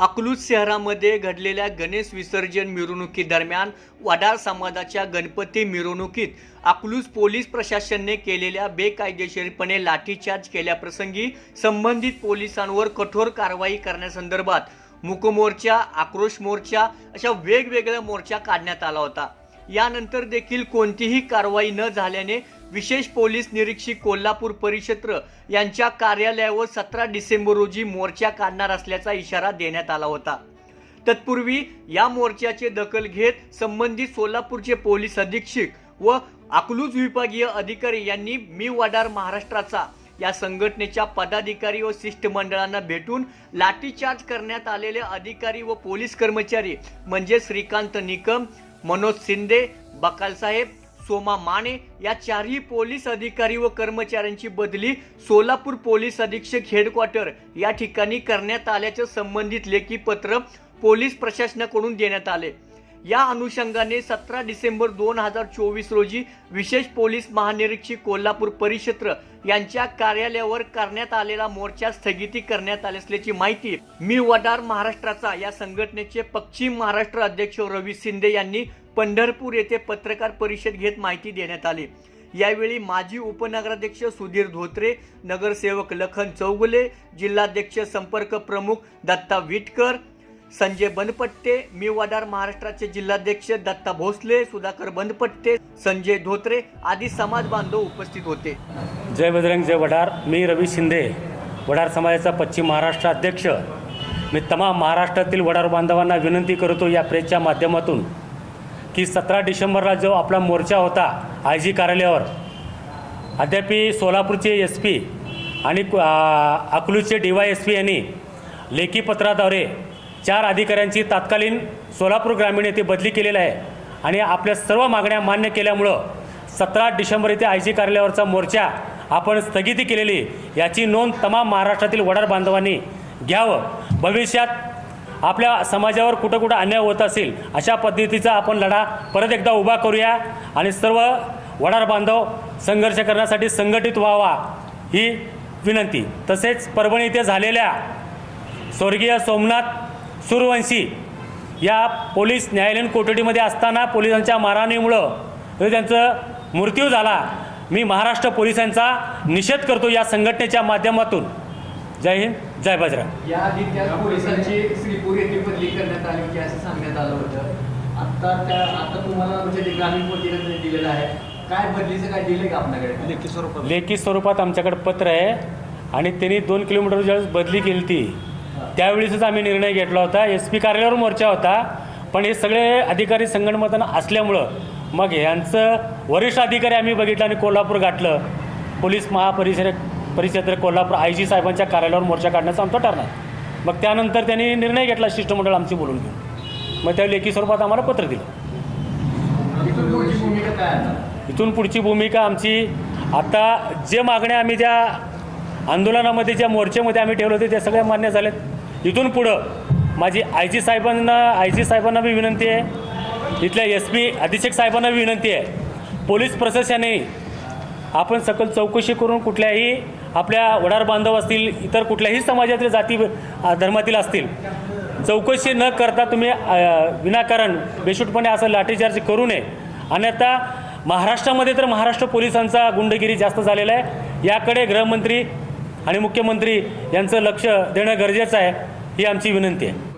अकलूज शहरामध्ये घडलेल्या गणेश विसर्जन मिरवणुकीदरम्यान वडार समाजाच्या गणपती मिरवणुकीत अकलूज पोलीस प्रशासनाने केलेल्या बेकायदेशीरपणे लाठीचार्ज केल्याप्रसंगी संबंधित पोलिसांवर कठोर कारवाई करण्यासंदर्भात मुकमोर्चा आक्रोश मोर्चा अशा वेगवेगळ्या मोर्चा काढण्यात आला होता. यानंतर देखील कोणतीही कारवाई न झाल्याने विशेष पोलीस निरीक्षक कोल्हापूर परिक्षेत्र यांच्या कार्यालयावर सतरा डिसेंबर रोजी मोर्चा काढणार असल्याचा इशारा देण्यात आला होता. तत्पूर्वी या मोर्चाचे दखल घेत संबंधित सोलापूरचे पोलीस अधीक्षक व अकलूज विभागीय अधिकारी यांनी मी वडार महाराष्ट्राचा या संघटनेच्या पदाधिकारी व शिष्टमंडळांना भेटून लाठीचार्ज करण्यात आलेले अधिकारी व पोलीस कर्मचारी म्हणजे श्रीकांत निकम मनोज शिंदे बकालसाहेब सोमा माने या चारही पोलीस अधिकारी व कर्मचाऱ्यांची बदली सोलापूर पोलीस अधीक्षक हेडक्वार्टर या ठिकाणी करण्यात आल्याचं संबंधित लेखी पत्र पोलीस प्रशासनाकडून देण्यात आले. या अनुषंगाने सतरा डिसेंबर दोन हजार चोवीस रोजी विशेष पोलीस महानिरीक्षक कोल्हापूर परिक्षेत्र यांच्या कार्यालयावर करण्यात आलेला मोर्चा स्थगिती करण्यात आली असल्याची माहिती मी वडार महाराष्ट्राचा या संघटनेचे पश्चिम महाराष्ट्र अध्यक्ष रवी शिंदे यांनी पंढरपूर येथे पत्रकार परिषद घेत माहिती देण्यात आली. यावेळी माजी उपनगराध्यक्ष सुधीर धोत्रे नगरसेवक लखन चौगुले जिल्हाध्यक्ष संपर्क प्रमुख दत्ता विटकर संजय बनपट्टे मी वडार महाराष्ट्राचे जिल्हाध्यक्ष दत्ता भोसले सुधाकर बनपट्टे संजय धोत्रे आदी समाज बांधव उपस्थित होते. जय बजरंग जय वडार. मी रवी शिंदे वडार समाजाचा पश्चिम महाराष्ट्र अध्यक्ष. मी तमाम महाराष्ट्रातील वडार बांधवांना विनंती करतो या प्रेसच्या माध्यमातून की सतरा डिसेंबरला जो आपला मोर्चा होता आय जी कार्यालयावर अद्यापी सोलापूरचे एस पी आणि अकलूचे अकलूजचे डी वाय एस पी यांनी लेखी पत्राद्वारे चार अधिकाऱ्यांची तात्कालीन सोलापूर ग्रामीण येथे बदली केलेली आहे. आणि आपल्या सर्व मागण्या मान्य केल्यामुळं सतरा डिसेंबर येथे आय जी कार्यालयावरचा मोर्चा आपण स्थगिती केलेली याची नोंद तमाम महाराष्ट्रातील वडार बांधवांनी घ्यावं. भविष्यात आपल्या समाजावर कुठं कुठं अन्याय होत असेल अशा पद्धतीचा आपण लढा परत एकदा उभा करूया. आणि सर्व वडार बांधव संघर्ष करण्यासाठी संघटित व्हावा ही विनंती. तसेच परभणी इथे झालेल्या स्वर्गीय सोमनाथ सूरवंशी या पोलीस न्यायालयीन कोठडीमध्ये असताना पोलिसांच्या मारहाणीमुळं जो त्यांचा मृत्यू झाला मी महाराष्ट्र पोलिसांचा निषेध करतो या संघटनेच्या माध्यमातून. जय हिंद जय बजरंग. याआधी त्या पोलिसांची श्रीपूर येथे बदली करण्यात आली होती असं सांगण्यात आलं होतं. आता त्या आता तुम्हाला म्हणजे ग्रामीण पोलिसांनी दिलेलं आहे काय बदलीचं काय दिलं का आपल्याकडे? लेखी स्वरूपात. लेखी स्वरूपात आमच्याकडे पत्र आहे आणि त्यांनी दोन किलोमीटर ज्यावेळेस बदली केली ती त्यावेळेसच आम्ही निर्णय घेतला होता. एस पी कार्यालयावर मोर्चा होता. पण हे सगळे अधिकारी संगणमतानं असल्यामुळं मग यांचं वरिष्ठ अधिकारी आम्ही बघितलं आणि कोल्हापूर गाठलं. पोलीस महापरिसर परिक्षेत्र कोल्हापूर आय जी साहेबांच्या कार्यालयावर मोर्चा काढण्याचं आमचं ठरणार मग त्यानंतर त्यांनी निर्णय घेतला शिष्टमंडळ आमची बोलून घेऊन. मग त्या लेखी स्वरूपात आम्हाला पत्र दिलं. इथून पुढची भूमिका काय आता? इथून पुढची भूमिका आमची आता जे मागण्या आम्ही त्या आंदोलनामध्ये ज्या मोर्चेमध्ये आम्ही ठेवले होते ते सगळ्या मान्य झालेत. इथून पुढं माझी आय जी साहेबांना आय जी साहेबांना बी विनंती आहे. इथल्या एस पी अधीक्षक साहेबांना बी विनंती आहे. पोलीस प्रशासनाने आपण सकल चौकशी करून कुठल्याही आपल्या वडार बांधव असतील इतर कुठल्याही समाजातील जाती धर्मातील असतील चौकशी न करता तुम्ही विनाकारण बेशूटपणे असं लाठीचार्ज करू नये. आणि आता महाराष्ट्रामध्ये तर महाराष्ट्र पोलिसांचा गुंडगिरी जास्त झालेला आहे. याकडे गृहमंत्री आणि मुख्यमंत्री यांचं लक्ष देणं गरजेचं आहे. ही आमची विनंती आहे.